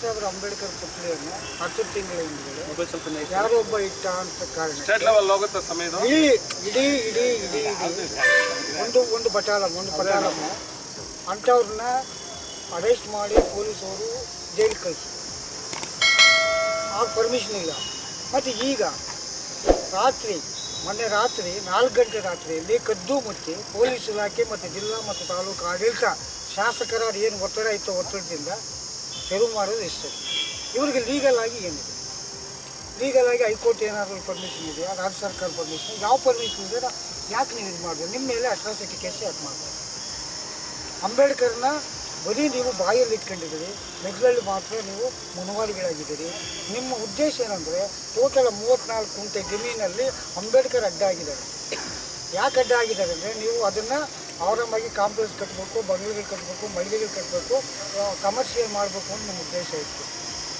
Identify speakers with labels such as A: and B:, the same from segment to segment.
A: ಸಾಹೇಬ್ ಅಂಬೇಡ್ಕರ್ ಪುತ್ಳಿಯನ್ನು ಹತ್ತು ತಿಂಗಳ ಹಿಂದೆ ಒಬ್ಬ ಇಟ್ಟ ಅಂತ ಕಾರಣ.
B: ಸ್ಟೇಟ್ ಲೆವೆಲ್ ಹೋಗುತ್ತೆ ಸಮಯ ಇದು
A: ಇಡೀ ಇಡೀ ಇಡೀ ಇಡೀ. ಇಡೀ ಒಂದು ಒಂದು ಪಟಾಲಂ ಒಂದು ಪಟಾಲಂ. ಅಂಥವ್ರನ್ನ ಅರೆಸ್ಟ್ ಮಾಡಿ ಪೊಲೀಸವರು ಜೈಲಿಗೆ ಕಳಿಸಿ. ಆಗ ಪರ್ಮಿಷನ್ ಇಲ್ಲ. ಮತ್ತು ಈಗ ರಾತ್ರಿ ಮೊನ್ನೆ ರಾತ್ರಿ ನಾಲ್ಕು ಗಂಟೆ ರಾತ್ರಿಯಲ್ಲಿ ಕದ್ದು ಮುಚ್ಚಿ ಪೊಲೀಸ್ ಇಲಾಖೆ ಮತ್ತು ಜಿಲ್ಲಾ ಮತ್ತು ತಾಲೂಕು ಆಡಳಿತ ಶಾಸಕರ ಏನು ಒತ್ತಡ ಇತ್ತು ಒತ್ತಡದಿಂದ ತೆರವು ಮಾಡೋದು ಇಷ್ಟೇ. ಇವರಿಗೆ ಲೀಗಲ್ ಆಗಿ ಏನಿದೆ? ಲೀಗಲ್ ಆಗಿ ಹೈಕೋರ್ಟ್ ಏನಾದರೂ ಪರ್ಮಿಷನ್ ಇದೆಯಾ? ರಾಜ್ಯ ಸರ್ಕಾರ ಪರ್ಮಿಷನ್ ಯಾವ ಪರ್ಮಿಷನ್ ಇದೆ? ಯಾಕೆ ನೀವು ಇದು ಮಾಡಬೇಕು? ನಿಮ್ಮ ಮೇಲೆ ಅಟ್ರಾಸಿಟಿ ಕೇಸ್ ಯಾಕೆ ಮಾಡಬೇಕು? ಅಂಬೇಡ್ಕರ್ನ ಬರೀ ನೀವು ಬಾಯಲ್ಲಿ ಇಟ್ಕೊಂಡಿದ್ದೀರಿ. ಮೆಗ್ಲಲ್ಲಿ ಮಾತ್ರ ನೀವು ಮುನವಾರಿಗಳಾಗಿದ್ದೀರಿ. ನಿಮ್ಮ ಉದ್ದೇಶ ಏನಂದರೆ ಟೋಟಲ್ ಮೂವತ್ತ್ನಾಲ್ಕು ಕುಂಟೆ ಜಮೀನಲ್ಲಿ ಅಂಬೇಡ್ಕರ್ ಅಡ್ಡ ಆಗಿದ್ದಾರೆ. ಯಾಕೆ ಅಡ್ಡ ಆಗಿದ್ದಾರೆ ಅಂದರೆ, ನೀವು ಅದನ್ನು ಆರಾಮಾಗಿ ಕಾಂಪ್ಲೆಕ್ಸ್ ಕಟ್ಟಬೇಕು ಬಂಗ್ಲೆಗಳು ಕಟ್ಟಬೇಕು ಮಹಿಳೆಗಳು ಕಟ್ಟಬೇಕು ಕಮರ್ಷಿಯಲ್ ಮಾಡಬೇಕು ಅಂತ ನಮ್ಮ ಉದ್ದೇಶ ಇತ್ತು.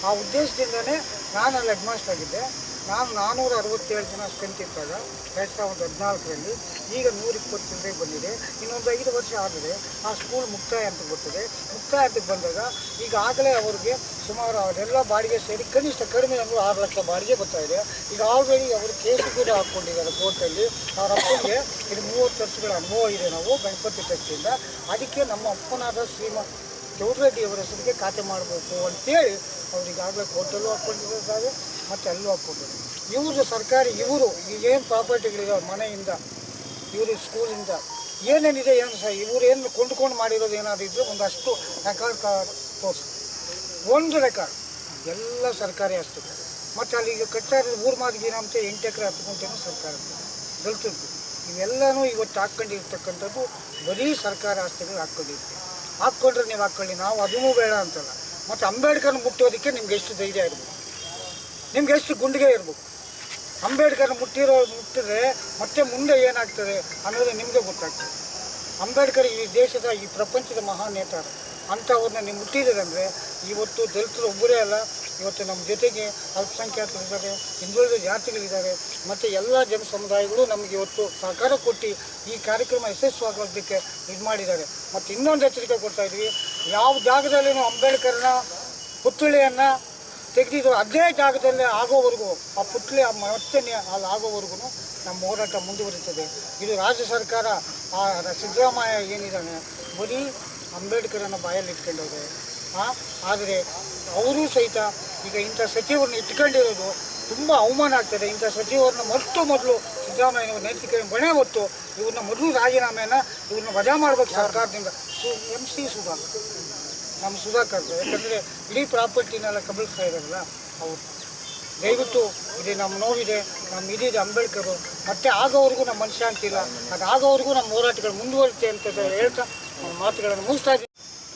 A: ಆ ಉದ್ದೇಶದಿಂದನೇ ನಾನು ಅಲ್ಲಿ ಹೆಡ್ಮಾಸ್ಟರ್ ಆಗಿದ್ದೆ. ನಾನು ನಾನ್ನೂರ ಅರವತ್ತೇಳು ಜನ ಸ್ಟ್ರೆಂತ್ ಇದ್ದಾಗ, ಎರಡು ಸಾವಿರದ ಹದಿನಾಲ್ಕರಲ್ಲಿ, ಈಗ ನೂರ ಇಪ್ಪತ್ತು ಚಿಲ್ಲರೆ ಬಂದಿದೆ. ಇನ್ನೊಂದು ಐದು ವರ್ಷ ಆದರೆ ಆ ಸ್ಕೂಲ್ ಮುಕ್ತಾಯ ಅಂತ ಬರ್ತದೆ ಮುಕ್ತಾಯ ಅಂತ ಬಂದಾಗ, ಈಗಾಗಲೇ ಅವ್ರಿಗೆ ಸುಮಾರು ಅವರೆಲ್ಲ ಬಾಡಿಗೆ ಸೇರಿ ಕನಿಷ್ಠ ಕಡಿಮೆ ಅಂದರೆ ಆರು ಲಕ್ಷ ಬಾಡಿಗೆ ಬರ್ತಾ ಇದೆ. ಈಗ ಆಲ್ರೆಡಿ ಅವರು ಕೇಸು ಕೂಡ ಹಾಕ್ಕೊಂಡಿದ್ದಾರೆ ಕೋರ್ಟಲ್ಲಿ ಅವ್ರ ಅಪ್ಪನಿಗೆ ಇದು ಮೂವತ್ತು ವರ್ಷಗಳ ಅನುಭವ ಇದೆ ನಾವು, ಗಣಪತಿ ಟ್ರಸ್ಟಿಂದ ಅದಕ್ಕೆ ನಮ್ಮ ಅಪ್ಪನಾದ ಶ್ರೀಮ ಚೌಡರೆಡ್ಡಿ ಅವರ ಹೆಸರಿಗೆ ಖಾತೆ ಮಾಡಬೇಕು ಅಂತೇಳಿ ಅವರಿಗಾಗಲೇ ಕೋರ್ಟಲ್ಲೂ ಹಾಕ್ಕೊಂಡಿದ್ದಾರೆ ಮತ್ತು ಅಲ್ಲೂ ಹಾಕ್ಕೊಂಡಿದ್ದಾರೆ. ಇವರು ಸರ್ಕಾರಿ, ಇವರು ಏನು ಪ್ರಾಪರ್ಟಿಗಳಿದಾವೆ ಮನೆಯಿಂದ, ಇವರು ಸ್ಕೂಲಿಂದ ಏನೇನಿದೆ ಏನು ಸರ್ ಇವರು ಏನು ಕೊಂಡ್ಕೊಂಡು ಮಾಡಿರೋದು ಏನಾದ್ರು ಇದ್ದರೆ ಒಂದಷ್ಟು ರೆಕಾರ್ಡ್ ತೋರಿಸಿ. ಒಂದು ರೆಕಾರ್ಡ್. ಎಲ್ಲ ಸರ್ಕಾರಿ ಆಸ್ತಿಗಳು ಮತ್ತು ಅಲ್ಲಿಗೆ ಕಟ್ತಾ ಇರೋದು ಊರು ಮಾದಿಗೆ ಅಂತ ಎಂಟು ಎಕರೆ ಹತ್ತು ಸರ್ಕಾರ ದಲಿತದ್ದು ಇವೆಲ್ಲನೂ ಇವತ್ತು ಹಾಕ್ಕೊಂಡಿರ್ತಕ್ಕಂಥದ್ದು ಬರೀ ಸರ್ಕಾರಿ ಆಸ್ತಿಗಳು ಹಾಕ್ಕೊಂಡಿರ್ತೀವಿ. ಹಾಕ್ಕೊಂಡ್ರೆ ನೀವು ಹಾಕ್ಕೊಳ್ಳಿ, ನಾವು ಅದೂ ಬೇಡ ಅಂತಲ್ಲ. ಮತ್ತು ಅಂಬೇಡ್ಕರ್ನ ಮುಟ್ಟೋದಕ್ಕೆ ನಿಮ್ಗೆ ಎಷ್ಟು ಧೈರ್ಯ ಇರ್ಬೋದು ನಿಮ್ಗೆ ಎಷ್ಟು ಗುಂಡಿಗೆ ಇರ್ಬೋದು ಅಂಬೇಡ್ಕರ್ನ ಮುಟ್ಟಿರೋ, ಮುಟ್ಟಿದ್ರೆ ಮತ್ತೆ ಮುಂದೆ ಏನಾಗ್ತದೆ ಅನ್ನೋದು ನಿಮಗೆ ಗೊತ್ತಾಗ್ತದೆ. ಅಂಬೇಡ್ಕರ್ ಈ ದೇಶದ, ಈ ಪ್ರಪಂಚದ ಮಹಾನ್ ನೇತಾರ. ಅಂಥವ್ರನ್ನ ನೀವು ಮುಟ್ಟಿದ್ದೀರಂದರೆ ಇವತ್ತು ದಲಿತರು ಒಬ್ಬರೇ ಅಲ್ಲ. ಇವತ್ತು ನಮ್ಮ ಜೊತೆಗೆ ಅಲ್ಪಸಂಖ್ಯಾತರಿದ್ದಾರೆ ಹಿಂದುಳಿದ ಜಾತಿಗಳಿದ್ದಾರೆ, ಮತ್ತು ಎಲ್ಲ ಜನ ಸಮುದಾಯಗಳು ನಮಗೆ ಇವತ್ತು ಸಹಕಾರ ಕೊಟ್ಟು ಈ ಕಾರ್ಯಕ್ರಮ ಯಶಸ್ವಾಗೋದಕ್ಕೆ ಇದು ಮಾಡಿದ್ದಾರೆ. ಮತ್ತು ಇನ್ನೊಂದು ಎಚ್ಚರಿಕೆ ಕೊಡ್ತಾ ಇದ್ವಿ, ಯಾವ ಜಾಗದಲ್ಲಿ ಅಂಬೇಡ್ಕರ್ನ ಪುತ್ಥಳಿಯನ್ನು ತೆಗೆದಿದ್ರು ಅದೇ ಜಾಗದಲ್ಲಿ ಆಗೋವರೆಗೂ, ಆ ಪುತ್ಲಿ ಆ ಮತ್ತೆ ಅಲ್ಲಿ ಆಗೋವರೆಗೂ ನಮ್ಮ ಹೋರಾಟ ಮುಂದುವರಿತದೆ. ಇದು ರಾಜ್ಯ ಸರ್ಕಾರ, ಆ ಸಿದ್ದರಾಮಯ್ಯ ಏನಿದ್ದಾನೆ, ಬರೀ ಅಂಬೇಡ್ಕರನ್ನು ಬಾಯಲ್ಲಿ ಇಟ್ಕೊಂಡವ್ರೆ. ಆ ಆದರೆ ಅವರೂ ಸಹಿತ ಈಗ ಇಂಥ ಸಚಿವರನ್ನ ಇಟ್ಕೊಂಡಿರೋದು ತುಂಬ ಅವಮಾನ ಆಗ್ತದೆ. ಇಂಥ ಸಚಿವರನ್ನ ಮೊದಲು ಮೊದಲು ಸಿದ್ದರಾಮಯ್ಯನವರು ನೈತಿಕ ಬಣೆ ಹೊತ್ತು ಇವ್ರನ್ನ ಮೊದಲು ರಾಜೀನಾಮೆನ ಇವ್ರನ್ನ ವಜಾ ಮಾಡ್ಬೇಕು ಸರ್ಕಾರದಿಂದ. ಸು, ಎಂ ಸಿ ಸುಧಾಕರ್. ನಮ್ಮ ಸುಧಾಕರ್ ಯಾಕಂದರೆ ಇಡೀ ಪ್ರಾಪರ್ಟಿನೆಲ್ಲ ಕಬಳಿಸ್ತಾ ಇದ್ದಾರಲ್ಲ ಅವರು. ದಯವಿಟ್ಟು ಇದು, ನಮ್ಮ ನೋವಿದೆ, ನಮ್ಮ ಇದಿದೆ ಅಂಬೇಡ್ಕರ್ ಮತ್ತೆ ಆಗೋವರೆಗೂ ನಮ್ಮ ಮನಶಾಂತಿ ಇಲ್ಲ ಅದು ಆಗೋವರೆಗೂ ನಮ್ಮ ಹೋರಾಟಗಳು ಮುಂದುವರಿತೆ ಅಂತ ಹೇಳ್ತಾ ಮಾತುಗಳನ್ನು ಮುಗಿಸ್ತಾ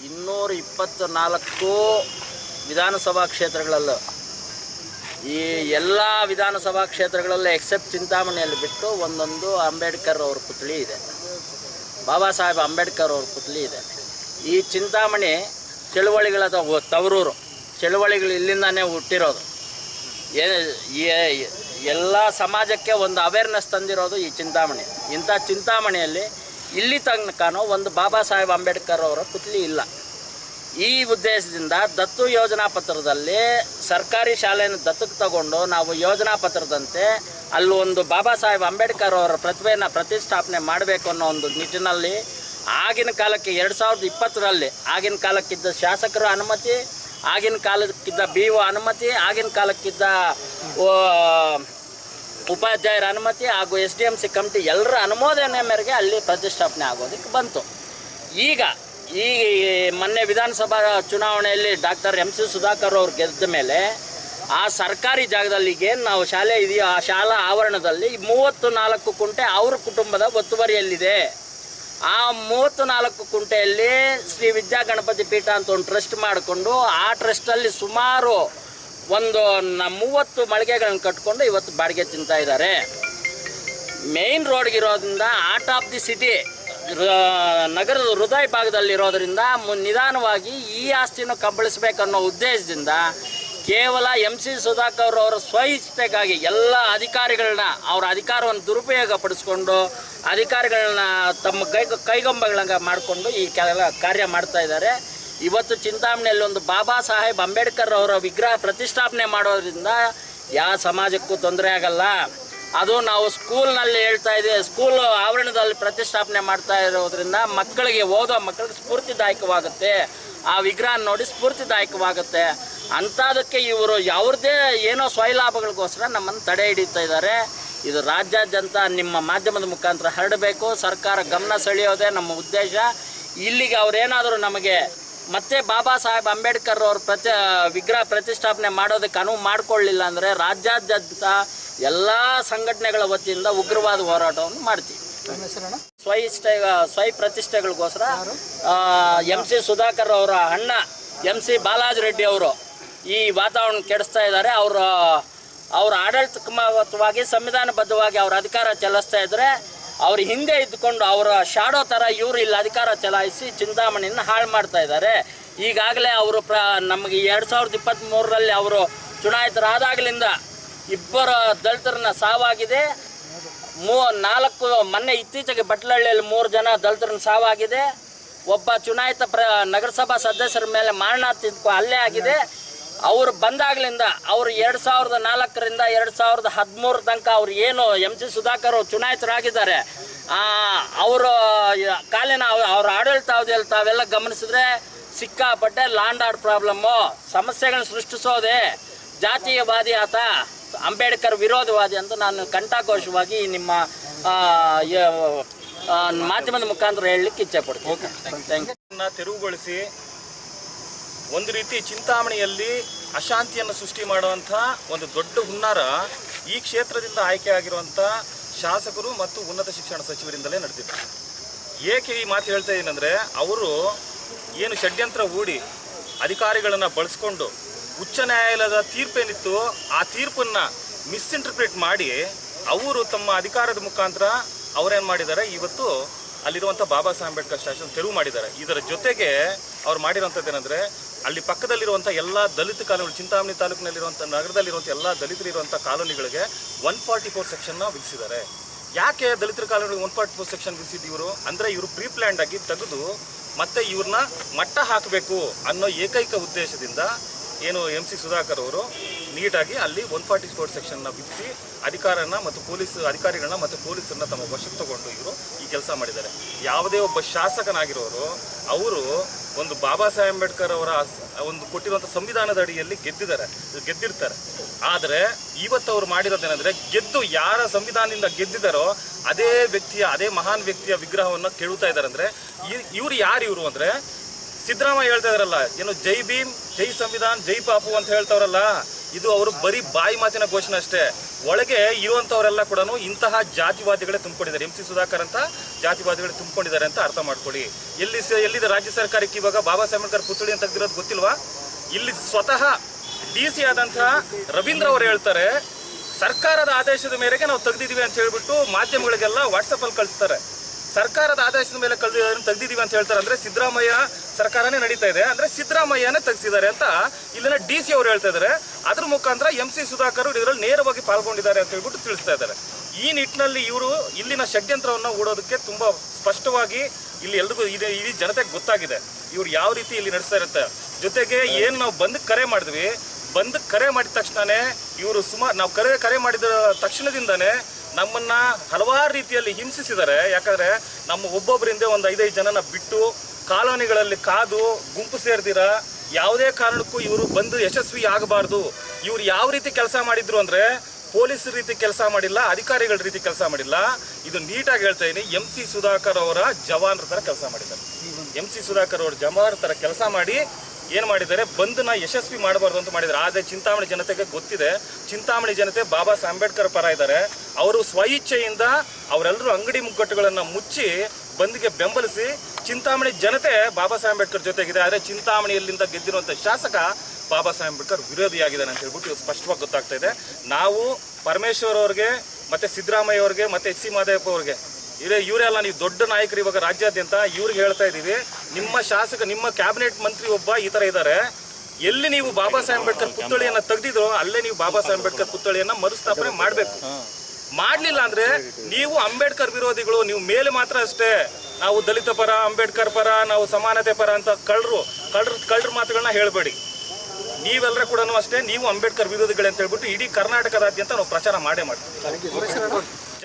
C: ಇನ್ನೂರ ಇಪ್ಪತ್ತ ನಾಲ್ಕು ವಿಧಾನಸಭಾ ಕ್ಷೇತ್ರಗಳಲ್ಲೂ. ಈ ಎಲ್ಲ ವಿಧಾನಸಭಾ ಕ್ಷೇತ್ರಗಳಲ್ಲೂ ಎಕ್ಸೆಪ್ಟ್ ಚಿಂತಾಮಣಿಯಲ್ಲಿ ಬಿಟ್ಟು ಒಂದೊಂದು ಅಂಬೇಡ್ಕರ್ ಅವ್ರ ಪುತ್ಳಿ ಇದೆ. ಬಾಬಾ ಸಾಹೇಬ್ ಅಂಬೇಡ್ಕರ್ ಅವ್ರ ಪುತ್ಳಿ ಇದೆ. ಈ ಚಿಂತಾಮಣಿ ಚಳುವಳಿಗಳ ತವರೂರು, ಚಳುವಳಿಗಳು ಇಲ್ಲಿಂದಾನೇ ಹುಟ್ಟಿರೋದು. ಎಲ್ಲ ಸಮಾಜಕ್ಕೆ ಒಂದು ಅವೇರ್ನೆಸ್ ತಂದಿರೋದು ಈ ಚಿಂತಾಮಣಿ. ಇಂಥ ಚಿಂತಾಮಣಿಯಲ್ಲಿ ಇಲ್ಲಿ ತನಕನೂ ಒಂದು ಬಾಬಾ ಸಾಹೇಬ್ ಅಂಬೇಡ್ಕರ್ ಅವರ ಪುತ್ಲಿ ಇಲ್ಲ. ಈ ಉದ್ದೇಶದಿಂದ ದತ್ತು ಯೋಜನಾ ಪತ್ರದಲ್ಲಿ ಸರ್ಕಾರಿ ಶಾಲೆಯನ್ನು ದತ್ತಕ್ಕೆ ತಗೊಂಡು ನಾವು ಯೋಜನಾ ಪತ್ರದಂತೆ ಅಲ್ಲಿ ಒಂದು ಬಾಬಾ ಸಾಹೇಬ್ ಅಂಬೇಡ್ಕರ್ ಅವರ ಪ್ರತಿಭೆಯನ್ನು ಪ್ರತಿಷ್ಠಾಪನೆ ಮಾಡಬೇಕು ಅನ್ನೋ ಒಂದು ನಿಟ್ಟಿನಲ್ಲಿ ಆಗಿನ ಕಾಲಕ್ಕೆ ಎರಡು ಸಾವಿರದ ಇಪ್ಪತ್ತರಲ್ಲಿ ಆಗಿನ ಕಾಲಕ್ಕಿದ್ದ ಶಾಸಕರ ಅನುಮತಿ, ಆಗಿನ ಕಾಲಕ್ಕಿದ್ದ ಬಿ ಒ ಅನುಮತಿ, ಆಗಿನ ಕಾಲಕ್ಕಿದ್ದ ಉಪಾಧ್ಯಾಯರ ಅನುಮತಿ ಹಾಗೂ S D M C committee ಎಲ್ಲರ ಅನುಮೋದನೆ ಮೇರೆಗೆ ಅಲ್ಲಿ ಪ್ರತಿಷ್ಠಾಪನೆ ಆಗೋದಕ್ಕೆ ಬಂತು. ಈಗ ಈ ಮೊನ್ನೆ ವಿಧಾನಸಭಾ ಚುನಾವಣೆಯಲ್ಲಿ ಡಾಕ್ಟರ್ ಎಂ ಸಿ ಸುಧಾಕರ್ ಅವರು ಗೆದ್ದ ಮೇಲೆ ಆ ಸರ್ಕಾರಿ ಜಾಗದಲ್ಲಿ ಏನು ನಾವು ಶಾಲೆ ಇದೆಯೋ ಆ ಶಾಲಾ ಆವರಣದಲ್ಲಿ ಮೂವತ್ತು ನಾಲ್ಕು ಕುಂಟೆ ಅವ್ರ ಕುಟುಂಬದ ಒತ್ತುವರಿಯಲ್ಲಿದೆ. ಆ ಮೂವತ್ತು ನಾಲ್ಕು ಕುಂಟೆಯಲ್ಲಿ ಶ್ರೀ ವಿದ್ಯಾ ಗಣಪತಿ ಪೀಠ ಅಂತ ಒಂದು ಟ್ರಸ್ಟ್ ಮಾಡಿಕೊಂಡು ಆ ಟ್ರಸ್ಟಲ್ಲಿ ಸುಮಾರು ಒಂದು ಮೂವತ್ತು ಮಳಿಗೆಗಳನ್ನು ಕಟ್ಕೊಂಡು ಇವತ್ತು ಬಾಡಿಗೆ ತಿಂತಾ ಇದ್ದಾರೆ. ಮೇನ್ ರೋಡ್ಗಿರೋದ್ರಿಂದ ಆರ್ಟ್ ಆಫ್ ದಿ ಸಿಟಿ ನಗರದ ಹೃದಯ ಭಾಗದಲ್ಲಿರೋದ್ರಿಂದ ನಿಧಾನವಾಗಿ ಈ ಆಸ್ತಿನ ಕಬಳಿಸ್ಬೇಕನ್ನೋ ಉದ್ದೇಶದಿಂದ ಕೇವಲ ಎಂ ಸಿ ಸುಧಾಕರ್ ಅವರ ಸ್ವಇಚ್ಛೆಗಾಗಿ ಎಲ್ಲ ಅಧಿಕಾರಿಗಳನ್ನ, ಅವರ ಅಧಿಕಾರವನ್ನು ದುರುಪಯೋಗ ಪಡಿಸ್ಕೊಂಡು, ಅಧಿಕಾರಿಗಳನ್ನ ತಮ್ಮ ಕೈ, ಕೈಗೊಂಬಗಳನ್ನ ಮಾಡಿಕೊಂಡು ಈ ಕೆಲ, ಕಾರ್ಯ ಮಾಡ್ತಾ ಇದ್ದಾರೆ. ಇವತ್ತು ಚಿಂತಾಮಣಿಯಲ್ಲಿ ಒಂದು ಬಾಬಾ ಸಾಹೇಬ್ ಅಂಬೇಡ್ಕರ್ ಅವರ ವಿಗ್ರಹ ಪ್ರತಿಷ್ಠಾಪನೆ ಮಾಡೋದ್ರಿಂದ ಯಾವ ಸಮಾಜಕ್ಕೂ ತೊಂದರೆ ಆಗಲ್ಲ. ಅದು ನಾವು ಸ್ಕೂಲ್ನಲ್ಲಿ ಹೇಳ್ತಾ ಇದ್ದೀವಿ ಸ್ಕೂಲ್ ಆವರಣದಲ್ಲಿ ಪ್ರತಿಷ್ಠಾಪನೆ ಮಾಡ್ತಾ ಇರೋದ್ರಿಂದ ಮಕ್ಕಳಿಗೆ ಓದೋ ಮಕ್ಕಳಿಗೆ ಸ್ಫೂರ್ತಿದಾಯಕವಾಗುತ್ತೆ. ಆ ವಿಗ್ರಹ ನೋಡಿ ಸ್ಫೂರ್ತಿದಾಯಕವಾಗುತ್ತೆ. ಅಂಥದಕ್ಕೆ ಇವರು ಯಾವ್ರದ್ದೇ ಏನೋ ಸ್ವಯಲಾಭಗಳಿಗೋಸ್ಕರ ನಮ್ಮನ್ನು ತಡೆ ಹಿಡಿತಾ ಇದ್ದಾರೆ. ಇದು ರಾಜ್ಯಾದ್ಯಂತ ನಿಮ್ಮ ಮಾಧ್ಯಮದ ಮುಖಾಂತರ ಹರಡಬೇಕು. ಸರ್ಕಾರ ಗಮನ ಸೆಳೆಯೋದೇ ನಮ್ಮ ಉದ್ದೇಶ. ಇಲ್ಲಿಗೆ ಅವರೇನಾದರೂ ನಮಗೆ ಮತ್ತೆ ಬಾಬಾ ಸಾಹೇಬ್ ಅಂಬೇಡ್ಕರ್ ಅವ್ರ ಪ್ರತಿ ವಿಗ್ರಹ ಪ್ರತಿಷ್ಠಾಪನೆ ಮಾಡೋದಕ್ಕೆ ಅನುವು ಮಾಡಿಕೊಳ್ಳಿಲ್ಲ ಅಂದರೆ ರಾಜ್ಯಾದ್ಯಂತ ಎಲ್ಲ ಸಂಘಟನೆಗಳ ವತಿಯಿಂದ ಉಗ್ರವಾದ ಹೋರಾಟವನ್ನು ಮಾಡ್ತೀವಿ. ಸ್ವಯಿಷ್ಟ ಸ್ವಯಂ ಪ್ರತಿಷ್ಠೆಗಳಿಗೋಸ್ಕರ ಎಂ ಸಿ ಸುಧಾಕರ್ ಅವರ ಅಣ್ಣ ಎಂ ಸಿ ಬಾಲಾಜಿ ರೆಡ್ಡಿ ಅವರು ಈ ವಾತಾವರಣ ಕೆಡಿಸ್ತಾ ಇದ್ದಾರೆ. ಅವರ ಅವರ ಆಡಳಿತವಾಗಿ ಸಂವಿಧಾನಬದ್ಧವಾಗಿ ಅವ್ರ ಅಧಿಕಾರ ಚಲಿಸ್ತಾ ಇದ್ರೆ ಅವ್ರ ಹಿಂದೆ ಇದ್ಕೊಂಡು ಅವರ ಶಾಡೋ ಥರ ಇವರು ಇಲ್ಲಿ ಅಧಿಕಾರ ಚಲಾಯಿಸಿ ಚಿಂತಾಮಣಿಯನ್ನ ಹಾಳು ಮಾಡ್ತಾ ಇದ್ದಾರೆ. ಈಗಾಗಲೇ ಅವರು ಪ್ರ, ನಮಗೆ ಎರಡು ಸಾವಿರದ ಇಪ್ಪತ್ತ್ಮೂರರಲ್ಲಿ ಅವರು ಚುನಾಯಿತರಾದಾಗಲಿಂದ ಇಬ್ಬರು ದಲಿತರನ್ನ ಸಾವಾಗಿದೆ. ಮೂ, ನಾಲ್ಕು, ಮೊನ್ನೆ ಇತ್ತೀಚೆಗೆ ಬಟ್ಲಹಳ್ಳಿಯಲ್ಲಿ ಮೂರು ಜನ ದಲಿತರನ್ನ ಸಾವಾಗಿದೆ. ಒಬ್ಬ ಚುನಾಯಿತ ಪ್ರ, ನಗರಸಭಾ ಸದಸ್ಯರ ಮೇಲೆ ಮಾರಣಾಂತಿಕ ಅಲ್ಲೇ ಆಗಿದೆ. ಅವರು ಬಂದಾಗ್ಲಿಂದ ಅವರು ಎರಡು ಸಾವಿರದ ನಾಲ್ಕರಿಂದ ಎರಡು ಸಾವಿರದ ಹದಿಮೂರು ತನಕ ಅವ್ರು ಏನು ಎಂ ಸಿ ಸುಧಾಕರ್ ಚುನಾಯಿತರಾಗಿದ್ದಾರೆ. ಅವರು ಕಾಲಿನ ಅವ- ಅವ್ರ ಆಡಳಿತ ಅವಧಿಯಲ್ಲಿ ತಾವೆಲ್ಲ ಗಮನಿಸಿದ್ರೆ ಸಿಕ್ಕಾಪಟ್ಟೆ ಲ್ಯಾಂಡ್ ಆರ್ಡ್ ಪ್ರಾಬ್ಲಮ್ಮು ಸಮಸ್ಯೆಗಳನ್ನ ಸೃಷ್ಟಿಸೋದೆ ಜಾತೀಯವಾದಿ ಆತ ಅಂಬೇಡ್ಕರ್ ವಿರೋಧವಾದಿ ಅಂತ ನಾನು ಕಂಠಾಘೋಷವಾಗಿ ನಿಮ್ಮ ಮಾಧ್ಯಮದ ಮುಖಾಂತರ ಹೇಳಲಿಕ್ಕೆ ಇಚ್ಛೆ ಪಡ್ತೀನಿ. ಥ್ಯಾಂಕ್ ಯು
B: ನ್ನ ತೆರವುಗೊಳಿಸಿ. ಒಂದು ರೀತಿ ಚಿಂತಾಮಣಿಯಲ್ಲಿ ಅಶಾಂತಿಯನ್ನು ಸೃಷ್ಟಿ ಮಾಡುವಂಥ ಒಂದು ದೊಡ್ಡ ಹುನ್ನಾರ ಈ ಕ್ಷೇತ್ರದಿಂದ ಆಯ್ಕೆ ಆಗಿರುವಂಥ ಶಾಸಕರು ಮತ್ತು ಉನ್ನತ ಶಿಕ್ಷಣ ಸಚಿವರಿಂದಲೇ ನಡೆದಿದೆ. ಏಕೆ ಈ ಮಾತು ಹೇಳ್ತಾ ಇದ್ದೀನಂದರೆ ಅವರು ಏನು ಷಡ್ಯಂತ್ರ ಹೂಡಿ ಅಧಿಕಾರಿಗಳನ್ನು ಬಳಸ್ಕೊಂಡು ಉಚ್ಚ ನ್ಯಾಯಾಲಯದ ತೀರ್ಪೇನಿತ್ತು ಆ ತೀರ್ಪನ್ನು ಮಿಸ್ಇಂಟರ್ಪ್ರಿಟ್ ಮಾಡಿ ಅವರು ತಮ್ಮ ಅಧಿಕಾರದ ಮುಖಾಂತರ ಅವರೇನು ಮಾಡಿದ್ದಾರೆ? ಇವತ್ತು ಅಲ್ಲಿರುವಂಥ ಬಾಬಾ ಸಾಹೇಬ್ ಅಂಬೇಡ್ಕರ್ ಸ್ಟ್ಯಾಚ್ಯೂನ ತೆರವು ಮಾಡಿದ್ದಾರೆ. ಇದರ ಜೊತೆಗೆ ಅವ್ರು ಮಾಡಿರುವಂಥದ್ದು ಏನಂದರೆ ಅಲ್ಲಿ ಪಕ್ಕದಲ್ಲಿರುವಂಥ ಎಲ್ಲ ದಲಿತ ಕಾಲೋನಿಗಳು ಚಿಂತಾಮಣಿ ತಾಲೂಕಿನಲ್ಲಿರುವಂಥ, ನಗರದಲ್ಲಿರುವಂಥ ಎಲ್ಲ ದಲಿತರಿರುವಂಥ ಕಾಲೋನಿಗಳಿಗೆ ಒನ್ ಫಾರ್ಟಿ ಫೋರ್ ಸೆಕ್ಷನ್ನ ವಿಧಿಸಿದ್ದಾರೆ. ಯಾಕೆ ದಲಿತರ ಕಾಲೋನಿಗಳಿಗೆ ಒನ್ ಫಾರ್ಟಿ ಫೋರ್ ಸೆಕ್ಷನ್ ವಿಧಿಸಿದ್ದು ಇವರು? ಅಂದರೆ ಇವರು ಪ್ರೀ ಆಗಿ ತೆಗೆದು ಮತ್ತೆ ಇವ್ರನ್ನ ಮಟ್ಟ ಹಾಕಬೇಕು ಅನ್ನೋ ಏಕೈಕ ಉದ್ದೇಶದಿಂದ ಏನು ಎಂ ಸಿ ಸುಧಾಕರ್ ಅವರು ನೀಟಾಗಿ ಅಲ್ಲಿ ಒನ್ ಫಾರ್ಟಿ ಫೋರ್ ಸೆಕ್ಷನ್ನ ವಿಧಿಸಿ ಅಧಿಕಾರನ ಮತ್ತು ಪೊಲೀಸ್ ಅಧಿಕಾರಿಗಳನ್ನ ಮತ್ತು ಪೊಲೀಸರನ್ನ ತಮ್ಮ ವಶಕ್ಕೆ ತಗೊಂಡು ಇವರು ಈ ಕೆಲಸ ಮಾಡಿದ್ದಾರೆ. ಯಾವುದೇ ಒಬ್ಬ ಶಾಸಕನಾಗಿರೋರು, ಅವರು ಒಂದು ಬಾಬಾ ಸಾಹೇಬ್ ಅಂಬೇಡ್ಕರ್ ಅವರ ಒಂದು ಕೊಟ್ಟಿರುವಂಥ ಸಂವಿಧಾನದ ಅಡಿಯಲ್ಲಿ ಗೆದ್ದಿದ್ದಾರೆ, ಗೆದ್ದಿರ್ತಾರೆ. ಆದರೆ ಇವತ್ತು ಅವ್ರು ಮಾಡಿರೋದೇನೆಂದರೆ ಗೆದ್ದು ಯಾರ ಸಂವಿಧಾನದಿಂದ ಗೆದ್ದಿದ್ದಾರೋ ಅದೇ ವ್ಯಕ್ತಿಯ, ಅದೇ ಮಹಾನ್ ವ್ಯಕ್ತಿಯ ವಿಗ್ರಹವನ್ನು ಕೇಳುತ್ತಾ ಇದ್ದಾರೆ ಅಂದ್ರೆ ಇವ್ರು ಯಾರು ಇವರು ಅಂದ್ರೆ ಸಿದ್ದರಾಮಯ್ಯ ಹೇಳ್ತಾ ಇದಾರಲ್ಲ ಏನು ಜೈ ಭೀಮ್, ಜೈ ಸಂವಿಧಾನ್, ಜೈ ಪಾಪು ಅಂತ ಹೇಳ್ತಾವ್ರಲ್ಲ. ಇದು ಅವರು ಬರೀ ಬಾಯಿ ಮಾತಿನ ಘೋಷಣೆ ಅಷ್ಟೇ. ಒಳಗೆ ಇರುವಂತವರೆಲ್ಲ ಕೂಡ ಇಂತಹ ಜಾತಿವಾದಿಗಳೇ ತುಂಬಿಕೊಂಡಿದ್ದಾರೆ. ಎಂ ಸಿ ಸುಧಾಕರ್ ಅಂತ ಜಾತಿವಾದಿಗಳೇ ತುಂಬಿಕೊಂಡಿದ್ದಾರೆ ಅಂತ ಅರ್ಥ ಮಾಡ್ಕೊಳ್ಳಿ. ಎಲ್ಲಿ ಎಲ್ಲಿದೆ ರಾಜ್ಯ ಸರ್ಕಾರಕ್ಕೆ ಇವಾಗ ಬಾಬಾ ಸಾಹೇಬ್ ಅಂಬೇಡ್ಕರ್ ಪುತ್ಥಳಿ ಅಂತ ತೆಗೆದಿರೋದು ಗೊತ್ತಿಲ್ವಾ? ಇಲ್ಲಿ ಸ್ವತಃ ಡಿ ಸಿ ಆದಂತಹ ರವೀಂದ್ರ ಅವರು ಹೇಳ್ತಾರೆ, ಸರ್ಕಾರದ ಆದೇಶದ ಮೇರೆಗೆ ನಾವು ತೆಗ್ದಿದೀವಿ ಅಂತ ಹೇಳ್ಬಿಟ್ಟು ಮಾಧ್ಯಮಗಳಿಗೆಲ್ಲ ವಾಟ್ಸಪ್ ಅಲ್ಲಿ ಕಳಿಸ್ತಾರೆ. ಸರ್ಕಾರದ ಆದೇಶದ ಮೇಲೆ ಕಳೆದಿದ್ದಾರೆ ತೆಗ್ದಿದೀವಿ ಅಂತ ಹೇಳ್ತಾರೆ ಅಂದ್ರೆ ಸಿದ್ದರಾಮಯ್ಯ ಸರ್ಕಾರನೇ ನಡೀತಾ ಇದೆ. ಅಂದ್ರೆ ಸಿದ್ದರಾಮಯ್ಯನೇ ತೆಗೆಸಿದ್ದಾರೆ ಅಂತ ಇಲ್ಲಿನ ಡಿ ಸಿ ಅವರು ಹೇಳ್ತಾ ಇದ್ದಾರೆ. ಅದ್ರ ಮುಖಾಂತರ ಎಂ ಸಿ ಸುಧಾಕರ್ ಇದರಲ್ಲಿ ನೇರವಾಗಿ ಪಾಲ್ಗೊಂಡಿದ್ದಾರೆ ಅಂತ ಹೇಳ್ಬಿಟ್ಟು ತಿಳಿಸ್ತಾ ಇದ್ದಾರೆ. ಈ ನಿಟ್ಟಿನಲ್ಲಿ ಇವರು ಇಲ್ಲಿನ ಷಡ್ಯಂತ್ರವನ್ನು ಓಡೋದಕ್ಕೆ ತುಂಬಾ ಸ್ಪಷ್ಟವಾಗಿ ಇಲ್ಲಿ ಎಲ್ರಿಗೂ ಇದೆ, ಇಡೀ ಜನತೆಗೆ ಗೊತ್ತಾಗಿದೆ. ಇವ್ರು ಯಾವ ರೀತಿ ಇಲ್ಲಿ ನಡೆಸ್ತಾ ಇರುತ್ತೆ. ಜೊತೆಗೆ ಏನು ನಾವು ಬಂದ್ ಕರೆ ಮಾಡಿದ್ವಿ, ಬಂದ್ ಕರೆ ಮಾಡಿದ ತಕ್ಷಣನೇ ಇವರು ಸುಮಾರು, ನಾವು ಕರೆ ಕರೆ ಮಾಡಿದ ತಕ್ಷಣದಿಂದನೇ ನಮ್ಮನ್ನ ಹಲವಾರು ರೀತಿಯಲ್ಲಿ ಹಿಂಸಿಸಿದ್ದಾರೆ. ಯಾಕಂದ್ರೆ ನಮ್ಮ ಒಬ್ಬೊಬ್ಬರಿಂದ ಒಂದು ಐದೈದು ಜನನ ಬಿಟ್ಟು ಕಾಲೋನಿಗಳಲ್ಲಿ ಕಾದು ಗುಂಪು ಸೇರ್ದಿರ ಯಾವುದೇ ಕಾರಣಕ್ಕೂ ಇವರು ಬಂದು ಯಶಸ್ವಿ ಆಗಬಾರ್ದು. ಇವರು ಯಾವ ರೀತಿ ಕೆಲಸ ಮಾಡಿದ್ರು ಅಂದ್ರೆ ಪೊಲೀಸ್ ರೀತಿ ಕೆಲಸ ಮಾಡಿಲ್ಲ, ಅಧಿಕಾರಿಗಳ ರೀತಿ ಕೆಲಸ ಮಾಡಿಲ್ಲ. ಇದು ನೀಟಾಗಿ ಹೇಳ್ತಾ ಇದೀನಿ, ಎಂ ಸಿ ಸುಧಾಕರ್ ಅವರ ಜವಾನ್ರ ತರ ಕೆಲಸ ಮಾಡಿದ್ದಾರೆ. ಎಂ ಸಿ ಸುಧಾಕರ್ ಅವರ ಜವಾನರ ತರ ಕೆಲಸ ಮಾಡಿ ಏನ್ ಮಾಡಿದ್ದಾರೆ, ಬಂದನ್ನ ಯಶಸ್ವಿ ಮಾಡಬಾರ್ದು ಅಂತ ಮಾಡಿದ್ದಾರೆ. ಆದ್ರೆ ಚಿಂತಾಮಣಿ ಜನತೆಗೆ ಗೊತ್ತಿದೆ, ಚಿಂತಾಮಣಿ ಜನತೆ ಬಾಬಾ ಸಾಹೇಬ್ ಅಂಬೇಡ್ಕರ್ ಪರ ಇದ್ದಾರೆ. ಅವರು ಸ್ವಇಚ್ಛೆಯಿಂದ ಅವರೆಲ್ಲರೂ ಅಂಗಡಿ ಮುಗ್ಗಟ್ಟುಗಳನ್ನ ಮುಚ್ಚಿ ಬಂದ್ಗೆ ಬೆಂಬಲಿಸಿ ಚಿಂತಾಮಣಿ ಜನತೆ ಬಾಬಾ ಸಾಹೇಬ್ ಅಂಬೇಡ್ಕರ್ ಜೊತೆಗಿದೆ. ಆದರೆ ಚಿಂತಾಮಣಿಯಲ್ಲಿಂದ ಗೆದ್ದಿರುವಂಥ ಶಾಸಕ ಬಾಬಾ ಸಾಹೇಬ್ ಅಂಬೇಡ್ಕರ್ ವಿರೋಧಿಯಾಗಿದ್ದಾನೆ ಅಂತ ಹೇಳ್ಬಿಟ್ಟು ಸ್ಪಷ್ಟವಾಗಿ ಗೊತ್ತಾಗ್ತಾ ಇದೆ. ನಾವು ಪರಮೇಶ್ವರ್ ಅವ್ರಿಗೆ ಮತ್ತೆ ಸಿದ್ದರಾಮಯ್ಯ ಅವ್ರಿಗೆ ಮತ್ತೆ ಎಚ್ ಸಿ ಮಾದೇವಪ್ಪ ಅವ್ರಿಗೆ ಇವರೇ ಇವರೆಲ್ಲ ನೀವು ದೊಡ್ಡ ನಾಯಕರು ಇವಾಗ ರಾಜ್ಯಾದ್ಯಂತ ಇವ್ರಿಗೆ ಹೇಳ್ತಾ ಇದ್ದೀವಿ. ನಿಮ್ಮ ಶಾಸಕ, ನಿಮ್ಮ ಕ್ಯಾಬಿನೆಟ್ ಮಂತ್ರಿ ಒಬ್ಬ ಈ ಥರ ಇದ್ದಾರೆ. ಎಲ್ಲಿ ನೀವು ಬಾಬಾ ಸಾಹೇಬ್ ಅಂಬೇಡ್ಕರ್ ಪುತ್ಥಳಿಯನ್ನ ತೆಗೆದಿದ್ರು ಅಲ್ಲೇ ನೀವು ಬಾಬಾ ಸಾಹೇಬ್ ಅಂಬೇಡ್ಕರ್ ಪುತ್ಥಳಿಯನ್ನ ಮರುಸ್ಥಾಪನೆ ಮಾಡಬೇಕು. ಮಾಡ್ಲಿಲ್ಲ ಅಂದ್ರೆ ನೀವು ಅಂಬೇಡ್ಕರ್ ವಿರೋಧಿಗಳು, ನೀವು ಮೇಲೆ ಮಾತ್ರ ಅಷ್ಟೇ. ನಾವು ದಲಿತ ಪರ, ಅಂಬೇಡ್ಕರ್ ಪರ, ನಾವು ಸಮಾನತೆ ಪರ ಅಂತ ಕಳ್ಳರು ಕಳ್ರ ಕಳ್ರ ಮಾತುಗಳನ್ನ ಹೇಳಬೇಡಿ. ನೀವೆಲ್ಲರೂ ಕೂಡ ಅಷ್ಟೇ, ನೀವು ಅಂಬೇಡ್ಕರ್ ವಿರೋಧಿಗಳೇ ಅಂತ ಹೇಳ್ಬಿಟ್ಟು ಇಡೀ ಕರ್ನಾಟಕದಾದ್ಯಂತ ನಾವು ಪ್ರಚಾರ ಮಾಡೇ ಮಾಡ್ತೀವಿ.